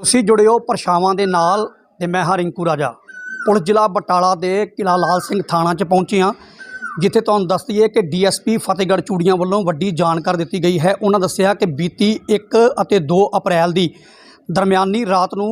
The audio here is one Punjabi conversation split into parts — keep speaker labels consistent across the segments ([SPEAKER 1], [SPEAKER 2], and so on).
[SPEAKER 1] ਤੁਸੀਂ ਜੁੜਿਓ ਪਰਛਾਵਾਂ ਦੇ ਨਾਲ ਤੇ ਮੈਂ ਹਾਂ ਰਿੰਕੂ ਰਾਜਾ। ਪੁਲਿਸ ਜ਼ਿਲ੍ਹਾ ਬਟਾਲਾ ਦੇ ਕਿਲਾ ਲਾਲ ਸਿੰਘ ਥਾਣਾ 'ਚ ਪਹੁੰਚੇ ਹਾਂ, ਜਿੱਥੇ ਤੁਹਾਨੂੰ ਦੱਸ ਦਈਏ ਕਿ ਡੀਐਸਪੀ ਫਤਿਹਗੜ੍ਹ ਚੂੜੀਆਂ ਵੱਲੋਂ ਵੱਡੀ ਜਾਣਕਾਰੀ ਦਿੱਤੀ ਗਈ ਹੈ। ਉਹਨਾਂ ਦੱਸਿਆ ਕਿ ਬੀਤੀ 1 ਅਤੇ 2 ਅਪ੍ਰੈਲ ਦੀ ਦਰਮਿਆਨੀ ਰਾਤ ਨੂੰ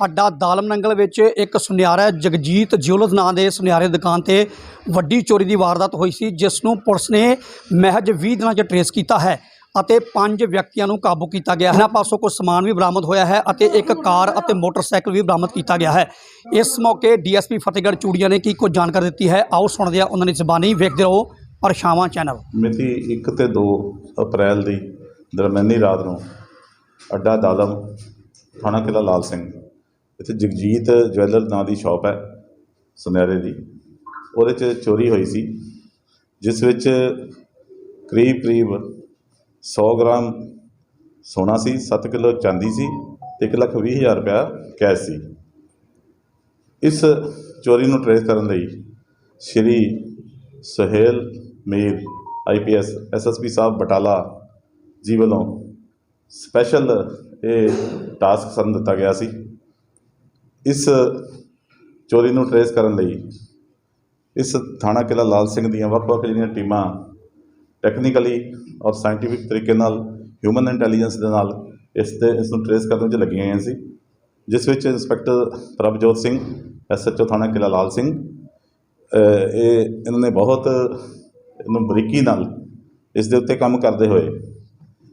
[SPEAKER 1] ਅੱਡਾ ਦਾਲਮ ਨੰਗਲ ਵਿੱਚ ਇੱਕ ਸੁਨਿਆਰਾ ਜਗਜੀਤ ਜਿਊਲਰਸ ਨਾਂ ਦੇ ਸੁਨਿਆਰੇ ਦੁਕਾਨ ਤੇ ਵੱਡੀ ਚੋਰੀ ਦੀ ਵਾਰਦਾਤ ਹੋਈ ਸੀ, ਜਿਸ ਨੂੰ ਪੁਲਿਸ ਨੇ ਮਹਿਜ 20 ਦਿਨਾਂ 'ਚ ਟਰੇਸ ਕੀਤਾ ਹੈ। ਅਤੇ ਪੰਜ ਵਿਅਕਤੀਆਂ ਨੂੰ ਕਾਬੂ ਕੀਤਾ ਗਿਆ ਹੈ। ਇਹਨਾਂ ਪਾਸੋਂ ਕੁਝ ਸਮਾਨ ਵੀ ਬਰਾਮਦ ਹੋਇਆ ਹੈ ਅਤੇ ਇੱਕ ਕਾਰ ਅਤੇ ਮੋਟਰਸਾਈਕਲ ਵੀ ਬਰਾਮਦ ਕੀਤਾ ਗਿਆ ਹੈ। ਇਸ ਮੌਕੇ ਡੀਐਸਪੀ ਫਤਿਹਗੜ੍ਹ ਚੂੜੀਆਂ ਨੇ ਕੀ ਕੁਝ ਜਾਣਕਾਰੀ ਦਿੱਤੀ ਹੈ? ਆਓ ਸੁਣਦੇ ਹਾਂ ਉਹਨਾਂ ਦੀ ਜ਼ਬਾਨੀ। ਵੇਖਦੇ ਰਹੋ ਪਰਛਾਵਾਂ ਚੈਨਲ।
[SPEAKER 2] ਮਿਤੀ 1 ਤੇ 2 ਅਪ੍ਰੈਲ ਦੀ ਦਰਮਿਆਨੀ ਰਾਤ ਨੂੰ ਅੱਡਾ ਦਾਦਮ ਥਾਣਾ ਕਿਲਾ ਲਾਲ ਸਿੰਘ ਇੱਥੇ ਜਗਜੀਤ ਜਵੈਲਰ ਨਾਂ ਦੀ ਸ਼ਾਪ ਹੈ ਸੁਨਿਆਰੇ ਦੀ। ਉਹਦੇ 'ਚ ਚੋਰੀ ਹੋਈ ਸੀ, ਜਿਸ ਵਿੱਚ ਕਰੀਬ ਕਰੀਬ 100 ਗ੍ਰਾਮ ਸੋਨਾ ਸੀ 7 ਕਿਲੋ ਚਾਂਦੀ ਸੀ ਤੇ ਇੱਕ ਲੱਖ ਵੀਹ ਹਜ਼ਾਰ ਰੁਪਇਆ ਕੈਸ਼ ਸੀ। ਇਸ ਚੋਰੀ ਨੂੰ ਟਰੇਸ ਕਰਨ ਲਈ ਸ਼੍ਰੀ ਸੁਹੇਲ ਮੀਰ ਆਈਪੀਐਸ ਐਸਐਸਪੀ ਸਾਹਿਬ ਬਟਾਲਾ ਜੀ ਵੱਲੋਂ ਸਪੈਸ਼ਲ ਇਹ ਟਾਸਕ ਸਾਨੂੰ ਦਿੱਤਾ ਗਿਆ ਸੀ। ਇਸ ਚੋਰੀ ਨੂੰ ਟਰੇਸ ਕਰਨ ਲਈ ਇਸ ਥਾਣਾ ਕਿਲਾ ਲਾਲ ਸਿੰਘ ਦੀਆਂ ਵੱਖ-ਵੱਖ ਜਿਹੜੀਆਂ ਟੀਮਾਂ ਟੈਕਨੀਕਲੀ ਔਰ ਸਾਇੰਟੀਫਿਕ ਤਰੀਕੇ ਨਾਲ ਹਿਊਮਨ ਇੰਟੈਲੀਜੈਂਸ ਦੇ ਨਾਲ, ਇਸ ਤੇ, ਇਸ ਨੂੰ ਟਰੇਸ ਕਰਨ ਵਿੱਚ ਲੱਗੀਆਂ ਹੋਈਆਂ ਸੀ। ਜਿਸ ਵਿੱਚ ਇੰਸਪੈਕਟਰ ਪ੍ਰਭਜੋਤ ਸਿੰਘ ਐਸਐਚਓ ਥਾਣਾ ਕਿਲਾ ਲਾਲ ਸਿੰਘ ਇਹ, ਇਹਨਾਂ ਨੇ ਬਹੁਤ, ਇਹਨੂੰ ਬਰੀਕੀ ਨਾਲ ਇਸ ਦੇ ਉੱਤੇ ਕੰਮ ਕਰਦੇ ਹੋਏ,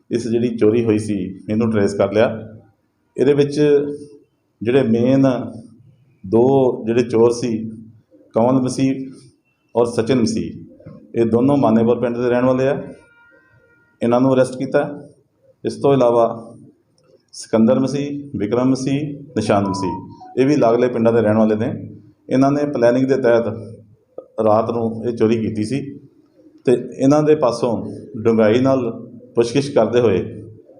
[SPEAKER 2] ਇਸ ਜਿਹੜੀ ਚੋਰੀ ਹੋਈ ਸੀ, ਇਹਨੂੰ ਟਰੇਸ ਕਰ ਲਿਆ। ਇਹਦੇ ਵਿੱਚ ਜਿਹੜੇ ਮੇਨ ਦੋ ਜਿਹੜੇ ਚੋਰ ਸੀ ਕਮਲ ਮਸੀਹ ਔਰ ਸਚਿਨ ਮਸੀਹ ਇਹ ਦੋਨੋਂ ਮਾਨੇਪੁਰ ਪਿੰਡ ਦੇ ਰਹਿਣ ਵਾਲੇ ਆ। ਇਹਨਾਂ ਨੂੰ ਅਰੈਸਟ ਕੀਤਾ। ਇਸ ਤੋਂ ਇਲਾਵਾ ਸਿਕੰਦਰ ਮਸੀਹ, ਵਿਕਰਮ ਮਸੀਹ ਨਿਸ਼ਾਨ ਮਸੀਹ, ਇਹ ਵੀ ਲਾਗਲੇ ਪਿੰਡਾਂ ਦੇ ਰਹਿਣ ਵਾਲੇ ਨੇ। ਇਹਨਾਂ ਨੇ ਪਲੈਨਿੰਗ ਦੇ ਤਹਿਤ ਰਾਤ ਨੂੰ ਇਹ ਚੋਰੀ ਕੀਤੀ ਸੀ ਤੇ ਇਹਨਾਂ ਦੇ ਪਾਸੋਂ ਡੂੰਘਾਈ ਨਾਲ ਪੁੱਛਗਿੱਛ ਕਰਦੇ ਹੋਏ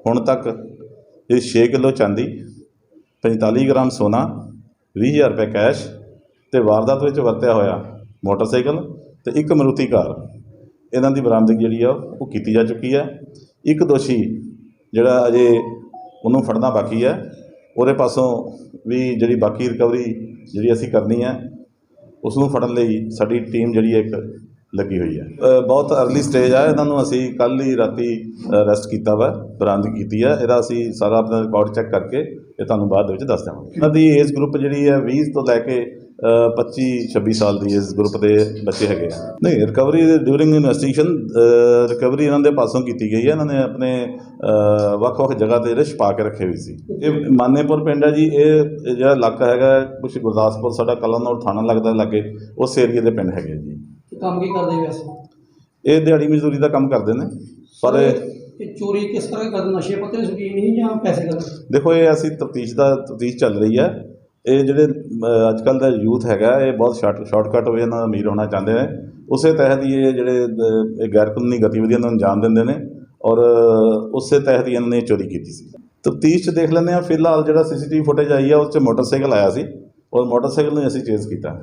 [SPEAKER 2] ਹੁਣ ਤੱਕ ਇਹ 6 ਕਿਲੋ ਚਾਂਦੀ 45 ਗ੍ਰਾਮ ਸੋਨਾ 20000 ਰੁਪਏ ਕੈਸ਼ ਤੇ ਵਾਰਦਾਤ ਵਿੱਚ ਵਰਤਿਆ ਹੋਇਆ ਮੋਟਰਸਾਈਕਲ ਤੇ ਇੱਕ ਮਰੂਤੀ ਕਾਰ। ਇਹਨਾਂ ਦੀ ਬਰਾਮਦਗੀ ਜਿਹੜੀ ਆ, ਉਹ ਕੀਤੀ ਜਾ ਚੁੱਕੀ ਹੈ। ਇੱਕ ਦੋਸ਼ੀ ਜਿਹੜਾ ਅਜੇ ਉਹਨੂੰ ਫੜਨਾ ਬਾਕੀ ਹੈ। ਉਹਦੇ ਪਾਸੋਂ ਵੀ ਜਿਹੜੀ ਬਾਕੀ ਰਿਕਵਰੀ ਜਿਹੜੀ ਅਸੀਂ ਕਰਨੀ ਹੈ ਉਸ ਨੂੰ ਫੜਨ ਲਈ ਸਾਡੀ ਟੀਮ ਜਿਹੜੀ ਹੈ ਇੱਕ ਲੱਗੀ ਹੋਈ ਹੈ। ਬਹੁਤ ਅਰਲੀ ਸਟੇਜ ਆ। ਇਹਨਾਂ ਨੂੰ ਅਸੀਂ ਕੱਲ ਹੀ ਰਾਤੀ ਅਰੈਸਟ ਕੀਤਾ ਵਾ ਬਰਾਮਦਗੀ ਕੀਤੀ ਹੈ ਇਹਦਾ ਅਸੀਂ ਸਾਰਾ ਆਪਣਾ ਰਿਕਾਰਡ ਚੈੱਕ ਕਰਕੇ ਇਹ ਤੁਹਾਨੂੰ ਬਾਅਦ ਦੇ ਵਿੱਚ ਦੱਸ ਦੇਵਾਂਗੇ। ਇਹਨਾਂ ਦੀ ਏਜ ਗਰੁੱਪ ਜਿਹੜੀ ਹੈ 20 ਤੋਂ ਲੈ ਕੇ 25 26 ਸਾਲ ਦੀ ਇਸ ਗਰੁੱਪ ਦੇ ਬੱਚੇ ਹੈਗੇ ਆ। ਨਹੀਂ ਰਿਕਵਰੀ ਡਿਊਰਿੰਗ ਇਨਵੈਸਟੀਗੇਸ਼ਨ ਰਿਕਵਰੀ ਇਹਨਾਂ ਦੇ ਪਾਸੋਂ ਕੀਤੀ ਗਈ ਹੈ ਇਹਨਾਂ ਨੇ ਆਪਣੇ ਵੱਖ-ਵੱਖ ਜਗ੍ਹਾ ਤੇ ਇਹਦੇ ਛਪਾ ਕੇ ਰੱਖੇ ਹੋਏ ਸੀ। ਇਹ ਮਾਨੇਪੁਰ ਪਿੰਡ ਹੈ ਜੀ ਇਹ ਜਿਹੜਾ ਇਲਾਕਾ ਹੈਗਾ ਕੁਝ ਗੁਰਦਾਸਪੁਰ ਸਾਡਾ ਕਲਨੌਰ ਥਾਣਾ ਲੱਗਦਾ ਲੱਗੇ ਉਸ ਏਰੀਏ ਦੇ ਪਿੰਡ ਹੈਗੇ ਜੀ।
[SPEAKER 1] ਕੰਮ ਕੀ ਕਰਦੇ ਵੈਸੇ?
[SPEAKER 2] ਇਹ ਦਿਹਾੜੀ ਮਜ਼ਦੂਰੀ ਦਾ ਕੰਮ ਕਰਦੇ ਨੇ ਪਰ
[SPEAKER 1] ਚੋਰੀ ਕਿਸ ਤਰ੍ਹਾਂ ਕਰਦੇ ਨਸ਼ੇ ਪੱਤੇ ਸ਼ੌਕੀਨ ਨਹੀਂ ਜਾਂ ਪੈਸੇ ਕਰਦੇ?
[SPEAKER 2] ਦੇਖੋ ਇਹ ਅਸੀਂ ਤਫਤੀਸ਼ ਦਾ ਤਫਤੀਸ਼ ਚੱਲ ਰਹੀ ਹੈ ਇਹ ਜਿਹੜੇ ਅੱਜ ਕੱਲ ਦਾ ਯੂਥ ਹੈਗਾ, ਇਹ ਬਹੁਤ ਸ਼ਾਰਟ ਸ਼ਾਰਟਕਟ ਵੇ ਨਾਲ ਅਮੀਰ ਹੋਣਾ ਚਾਹੁੰਦੇ ਨੇ। ਉਸੇ ਤਹਿਤ ਹੀ ਇਹ ਜਿਹੜੇ ਗੈਰ ਕਾਨੂੰਨੀ ਗਤੀਵਿਧੀਆਂ ਨੂੰ ਅੰਜਾਮ ਦਿੰਦੇ ਨੇ ਔਰ ਉਸੇ ਤਹਿਤ ਹੀ ਇਹਨਾਂ ਨੇ ਇਹ ਚੋਰੀ ਕੀਤੀ ਸੀ। ਤਫਤੀਸ਼ 'ਚ ਦੇਖ ਲੈਂਦੇ ਆ ਫਿਲਹਾਲ ਜਿਹੜਾ ਸੀਸੀਟੀਵੀ ਫੁਟੇਜ ਆਈ ਆ, ਉਸ 'ਚ ਮੋਟਰਸਾਈਕਲ ਆਇਆ ਸੀ ਔਰ ਮੋਟਰਸਾਈਕਲ ਨੂੰ ਅਸੀਂ ਚੇਜ਼ ਕੀਤਾ।